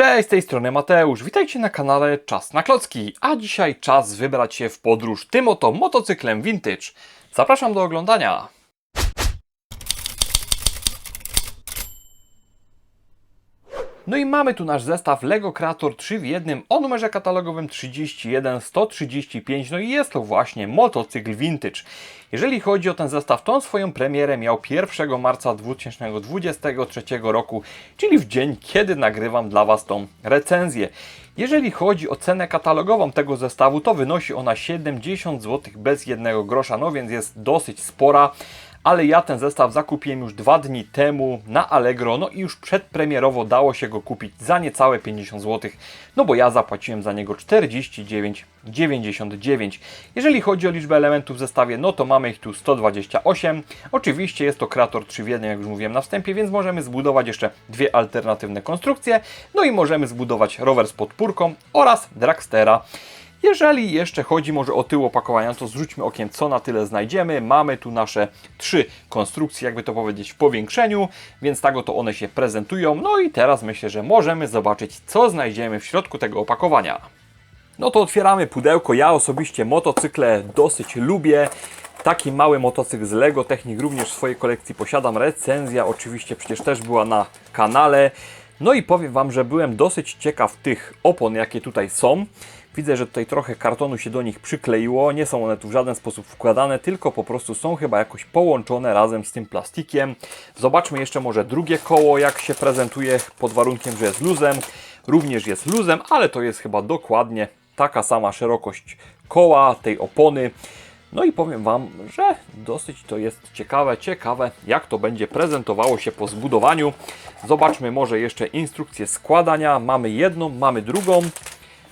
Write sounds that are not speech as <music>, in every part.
Cześć, z tej strony Mateusz. Witajcie na kanale Czas na Klocki. A dzisiaj czas wybrać się w podróż tym oto motocyklem vintage. Zapraszam do oglądania. No i mamy tu nasz zestaw Lego Creator 3 w jednym o numerze katalogowym 31135. No i jest to właśnie motocykl vintage. Jeżeli chodzi o ten zestaw, to on swoją premierę miał 1 marca 2023 roku, czyli w dzień, kiedy nagrywam dla Was tą recenzję. Jeżeli chodzi o cenę katalogową tego zestawu, to wynosi ona 70 zł bez jednego grosza, no więc jest dosyć spora ale ja ten zestaw zakupiłem już dwa dni temu na Allegro, no i już przedpremierowo dało się go kupić za niecałe 50 zł, no bo ja zapłaciłem za niego 49,99. Jeżeli chodzi o liczbę elementów w zestawie, no to mamy ich tu 128. Oczywiście jest to Kreator 3 w 1, jak już mówiłem na wstępie, więc możemy zbudować jeszcze dwie alternatywne konstrukcje, no i możemy zbudować rower z podpórką oraz dragstera. Jeżeli jeszcze chodzi może o tył opakowania, to zwróćmy okiem, co na tyle znajdziemy. Mamy tu nasze trzy konstrukcje, jakby to powiedzieć, w powiększeniu, więc tak oto one się prezentują. No i teraz myślę, że możemy zobaczyć, co znajdziemy w środku tego opakowania. No to otwieramy pudełko. Ja osobiście motocykle dosyć lubię. Taki mały motocykl z Lego Technik również w swojej kolekcji posiadam. Recenzja oczywiście przecież też była na kanale. No i powiem Wam, że byłem dosyć ciekaw tych opon, jakie tutaj są. Widzę, że tutaj trochę kartonu się do nich przykleiło. Nie są one tu w żaden sposób wkładane, tylko po prostu są chyba jakoś połączone razem z tym plastikiem. Zobaczmy jeszcze może drugie koło, jak się prezentuje, pod warunkiem, że jest luzem. Również jest luzem, ale to jest chyba dokładnie taka sama szerokość koła, tej opony. No i powiem Wam, że dosyć to jest ciekawe, ciekawe jak to będzie prezentowało się po zbudowaniu. Zobaczmy może jeszcze instrukcję składania. Mamy jedną, mamy drugą.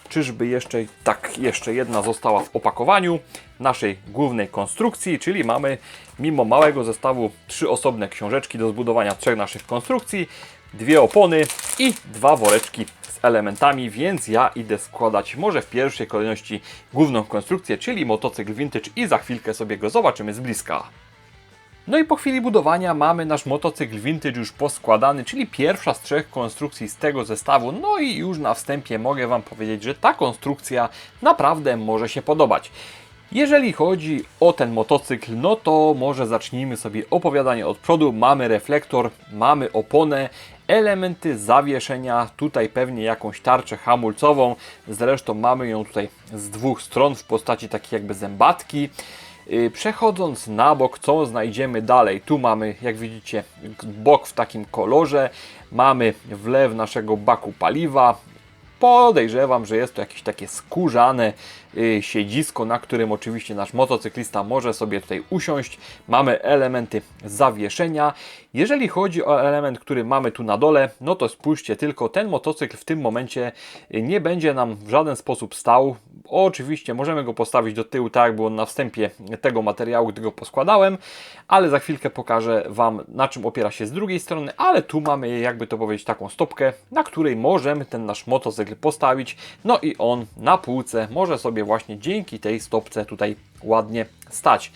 Czyżby jeszcze, tak, jeszcze jedna została w opakowaniu naszej głównej konstrukcji, czyli mamy mimo małego zestawu trzy osobne książeczki do zbudowania trzech naszych konstrukcji, dwie opony i dwa woreczki z elementami, więc ja idę składać może w pierwszej kolejności główną konstrukcję, czyli motocykl vintage i za chwilkę sobie go zobaczymy z bliska. No i po chwili budowania mamy nasz motocykl vintage już poskładany, czyli pierwsza z trzech konstrukcji z tego zestawu. No i już na wstępie mogę Wam powiedzieć, że ta konstrukcja naprawdę może się podobać. Jeżeli chodzi o ten motocykl, no to może zacznijmy sobie opowiadanie od przodu. Mamy reflektor, mamy oponę, elementy zawieszenia, tutaj pewnie jakąś tarczę hamulcową. Zresztą mamy ją tutaj z dwóch stron w postaci takiej jakby zębatki. Y, przechodząc na bok, co znajdziemy dalej? Tu mamy, jak widzicie, bok w takim kolorze. Mamy wlew naszego baku paliwa. Podejrzewam, że jest to jakieś takie skórzane siedzisko, na którym oczywiście nasz motocyklista może sobie tutaj usiąść. Mamy elementy zawieszenia. Jeżeli chodzi o element, który mamy tu na dole, no to spójrzcie tylko, ten motocykl w tym momencie y, nie będzie nam w żaden sposób stał. Oczywiście możemy go postawić do tyłu, tak jak było na wstępie tego materiału, gdy go poskładałem, ale za chwilkę pokażę Wam, na czym opiera się z drugiej strony, ale tu mamy, jakby to powiedzieć, taką stopkę, na której możemy ten nasz motocykl postawić, no i on na półce może sobie właśnie dzięki tej stopce tutaj ładnie stać.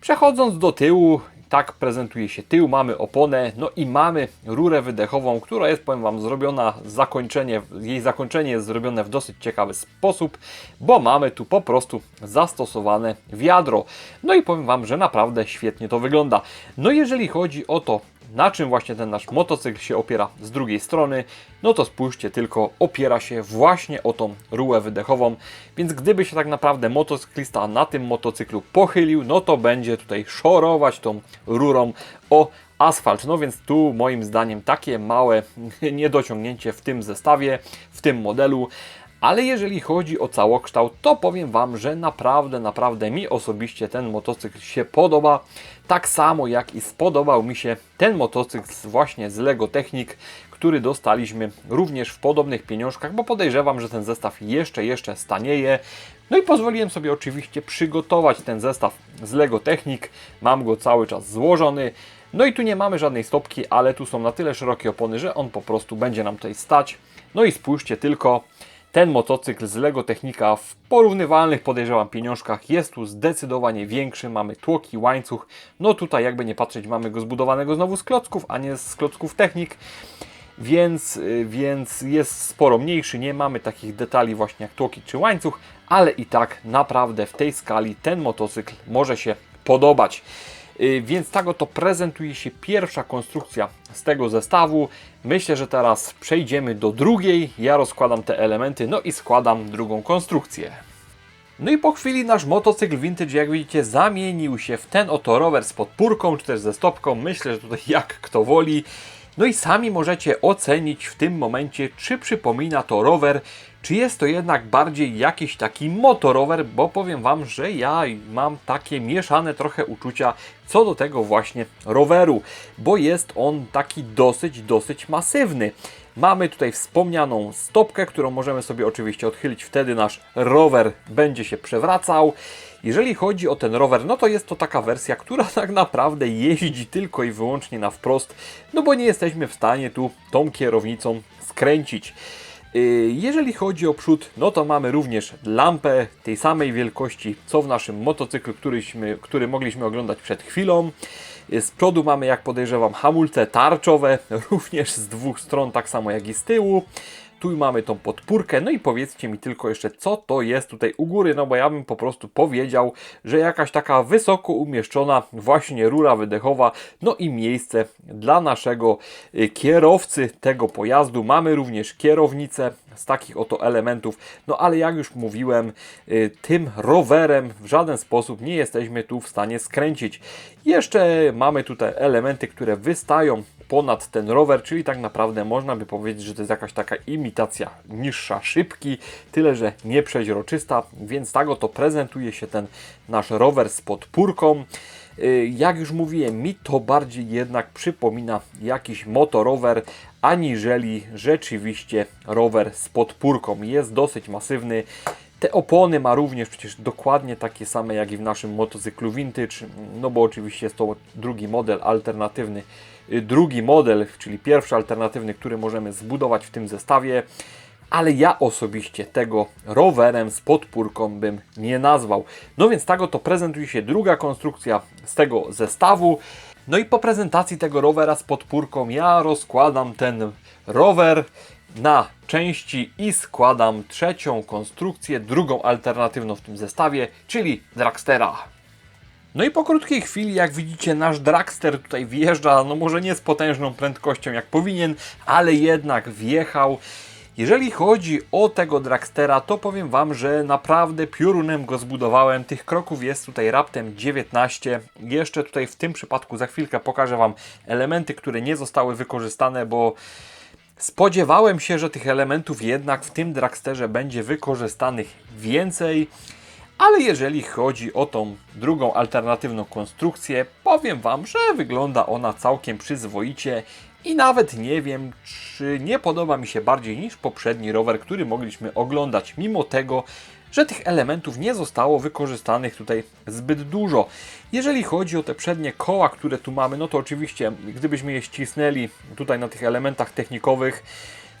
Przechodząc do tyłu, tak prezentuje się tył, mamy oponę, no i mamy rurę wydechową, która jest, powiem Wam, zrobiona, zakończenie, jej zakończenie jest zrobione w dosyć ciekawy sposób, bo mamy tu po prostu zastosowane wiadro. No i powiem Wam, że naprawdę świetnie to wygląda. No jeżeli chodzi o to, na czym właśnie ten nasz motocykl się opiera z drugiej strony, no to spójrzcie tylko, opiera się właśnie o tą rurę wydechową, więc gdyby się tak naprawdę motocyklista na tym motocyklu pochylił, no to będzie tutaj szorować tą rurą o asfalt. No więc tu moim zdaniem takie małe <laughs> niedociągnięcie w tym zestawie, w tym modelu, ale jeżeli chodzi o całokształt, to powiem Wam, że naprawdę, naprawdę mi osobiście ten motocykl się podoba. Tak samo jak i spodobał mi się ten motocykl właśnie z Lego Technik, który dostaliśmy również w podobnych pieniążkach, bo podejrzewam, że ten zestaw jeszcze, jeszcze stanieje. No i pozwoliłem sobie oczywiście przygotować ten zestaw z Lego Technik. Mam go cały czas złożony. No i tu nie mamy żadnej stopki, ale tu są na tyle szerokie opony, że on po prostu będzie nam tutaj stać. No i spójrzcie tylko, ten motocykl z Lego Technika w porównywalnych podejrzewam pieniążkach jest tu zdecydowanie większy. Mamy tłoki, łańcuch. No tutaj jakby nie patrzeć mamy go zbudowanego znowu z klocków, a nie z klocków Technik. więc, y, więc jest sporo mniejszy, nie mamy takich detali właśnie jak tłoki czy łańcuch, ale i tak naprawdę w tej skali ten motocykl może się podobać. Y, Więc tak oto prezentuje się pierwsza konstrukcja z tego zestawu. Myślę, że teraz przejdziemy do drugiej. Ja rozkładam te elementy, no i składam drugą konstrukcję. No i po chwili nasz motocykl vintage, jak widzicie, zamienił się w ten oto rower z podpórką, czy też ze stopką. Myślę, że tutaj jak kto woli. No i sami możecie ocenić w tym momencie, czy przypomina to rower, czy jest to jednak bardziej jakiś taki motorower, bo powiem Wam, że ja mam takie mieszane trochę uczucia co do tego właśnie roweru, bo jest on taki dosyć, dosyć masywny. Mamy tutaj wspomnianą stopkę, którą możemy sobie oczywiście odchylić, wtedy nasz rower będzie się przewracał. Jeżeli chodzi o ten rower, no to jest to taka wersja, która <laughs> tak naprawdę jeździ tylko i wyłącznie na wprost, no bo nie jesteśmy w stanie tu tą kierownicą skręcić. Yy, Jeżeli chodzi o przód, no to mamy również lampę tej samej wielkości, co w naszym motocyklu, któryśmy, który mogliśmy oglądać przed chwilą. Yy, Z przodu mamy, jak podejrzewam, hamulce tarczowe, <laughs> również z dwóch stron, tak samo jak i z tyłu. Tu mamy tą podpórkę, no i powiedzcie mi tylko jeszcze, co to jest tutaj u góry, no bo ja bym po prostu powiedział, że jakaś taka wysoko umieszczona właśnie rura wydechowa, no i miejsce dla naszego y, kierowcy tego pojazdu. Mamy również kierownicę z takich oto elementów, no ale jak już mówiłem, y, tym rowerem w żaden sposób nie jesteśmy tu w stanie skręcić. Jeszcze mamy tutaj elementy, które wystają ponad ten rower, czyli tak naprawdę można by powiedzieć, że to jest jakaś taka imitacja niższa szybki, tyle że nieprzeźroczysta, więc tak oto prezentuje się ten nasz rower z podpórką. Y, Jak już mówiłem, mi to bardziej jednak przypomina jakiś motorower, aniżeli rzeczywiście rower z podpórką. Jest dosyć masywny. Te opony ma również przecież dokładnie takie same jak i w naszym motocyklu vintage, no bo oczywiście jest to drugi model alternatywny. Y, Drugi model, czyli pierwszy alternatywny, który możemy zbudować w tym zestawie, ale ja osobiście tego rowerem z podpórką bym nie nazwał. No więc tak oto prezentuje się druga konstrukcja z tego zestawu. No i po prezentacji tego rowera z podpórką ja rozkładam ten rower na części i składam trzecią konstrukcję, drugą alternatywną w tym zestawie, czyli Dragstera. No i po krótkiej chwili, jak widzicie, nasz Dragster tutaj wjeżdża, no może nie z potężną prędkością jak powinien, ale jednak wjechał. Jeżeli chodzi o tego Dragstera, to powiem Wam, że naprawdę piorunem go zbudowałem. Tych kroków jest tutaj raptem 19. Jeszcze tutaj w tym przypadku za chwilkę pokażę Wam elementy, które nie zostały wykorzystane, bo spodziewałem się, że tych elementów jednak w tym Dragsterze będzie wykorzystanych więcej. Ale jeżeli chodzi o tą drugą alternatywną konstrukcję, powiem Wam, że wygląda ona całkiem przyzwoicie i nawet nie wiem, czy nie podoba mi się bardziej niż poprzedni rower, który mogliśmy oglądać, mimo tego, że tych elementów nie zostało wykorzystanych tutaj zbyt dużo. Jeżeli chodzi o te przednie koła, które tu mamy, no to oczywiście, gdybyśmy je ścisnęli tutaj na tych elementach technikowych,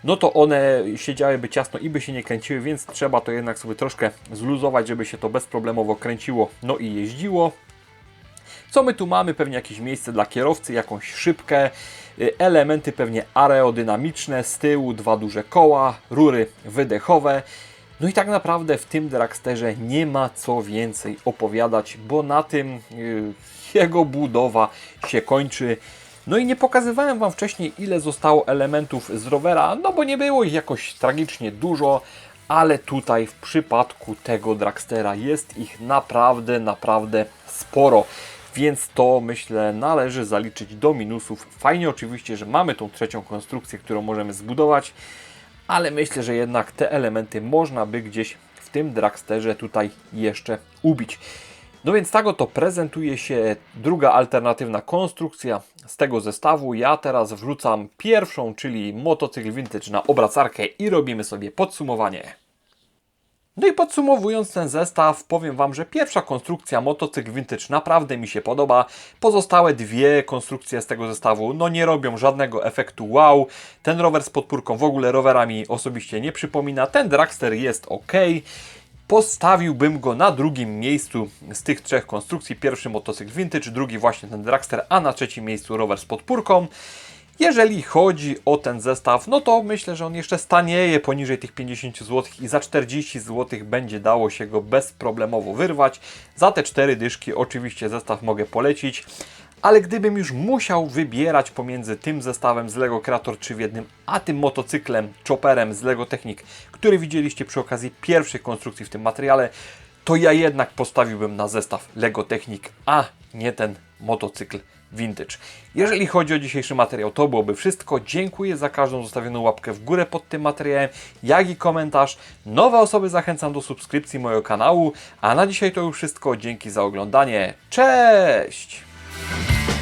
no to one siedziałyby ciasno i by się nie kręciły, więc trzeba to jednak sobie troszkę zluzować, żeby się to bezproblemowo kręciło, no i jeździło. Co my tu mamy? Pewnie jakieś miejsce dla kierowcy, jakąś szybkę, y, elementy pewnie aerodynamiczne, z tyłu dwa duże koła, rury wydechowe. No i tak naprawdę w tym Dragsterze nie ma co więcej opowiadać, bo na tym y, jego budowa się kończy. No i nie pokazywałem Wam wcześniej, ile zostało elementów z rowera, no bo nie było ich jakoś tragicznie dużo, ale tutaj w przypadku tego Dragstera jest ich naprawdę, naprawdę sporo. Więc to myślę należy zaliczyć do minusów. Fajnie oczywiście, że mamy tą trzecią konstrukcję, którą możemy zbudować, ale myślę, że jednak te elementy można by gdzieś w tym Dragsterze tutaj jeszcze ubić. No więc tak oto prezentuje się druga alternatywna konstrukcja z tego zestawu. Ja teraz wrzucam pierwszą, czyli motocykl vintage na obracarkę i robimy sobie podsumowanie. No i podsumowując ten zestaw, powiem Wam, że pierwsza konstrukcja motocykl vintage naprawdę mi się podoba. Pozostałe dwie konstrukcje z tego zestawu no nie robią żadnego efektu wow. Ten rower z podpórką w ogóle rowera mi osobiście nie przypomina. Ten dragster jest ok. Postawiłbym go na drugim miejscu z tych trzech konstrukcji. Pierwszy motocykl vintage, drugi właśnie ten dragster, a na trzecim miejscu rower z podpórką. Jeżeli chodzi o ten zestaw, no to myślę, że on jeszcze stanieje poniżej tych 50 zł i za 40 zł będzie dało się go bezproblemowo wyrwać. Za te 4 dyszki oczywiście zestaw mogę polecić. Ale gdybym już musiał wybierać pomiędzy tym zestawem z LEGO Creator 3 w jednym, a tym motocyklem, chopperem z LEGO Technic, który widzieliście przy okazji pierwszej konstrukcji w tym materiale, to ja jednak postawiłbym na zestaw LEGO Technic, a nie ten motocykl vintage. Jeżeli chodzi o dzisiejszy materiał, to byłoby wszystko. Dziękuję za każdą zostawioną łapkę w górę pod tym materiałem, jak i komentarz. Nowe osoby zachęcam do subskrypcji mojego kanału, a na dzisiaj to już wszystko. Dzięki za oglądanie. Cześć! Bye.